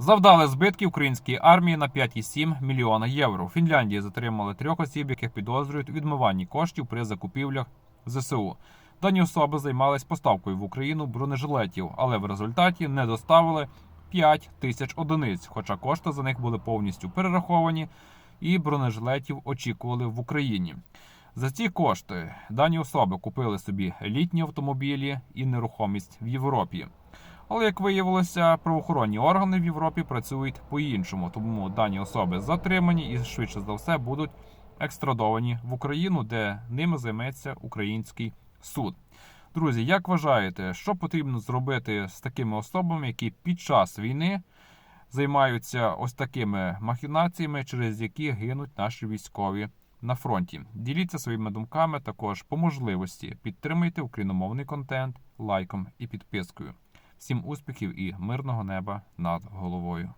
Завдали збитки українській армії на 5,7 мільйона євро. У Фінляндії затримали трьох осіб, яких підозрюють у відмиванні коштів при закупівлях ЗСУ. Дані особи займались поставкою в Україну бронежилетів, але в результаті не доставили 5 тисяч одиниць, хоча кошти за них були повністю перераховані, і бронежилетів очікували в Україні. За ці кошти дані особи купили собі літні автомобілі і нерухомість в Європі. Але як виявилося, правоохоронні органи в Європі працюють по-іншому, тому дані особи затримані і швидше за все будуть екстрадовані в Україну, де ними займеться український суд. Друзі, як вважаєте, що потрібно зробити з такими особами, які під час війни займаються ось такими махінаціями, через які гинуть наші військові на фронті? Діліться своїми думками також по можливості. Підтримуйте україномовний контент лайком і підпискою. Всім успіхів і мирного неба над головою.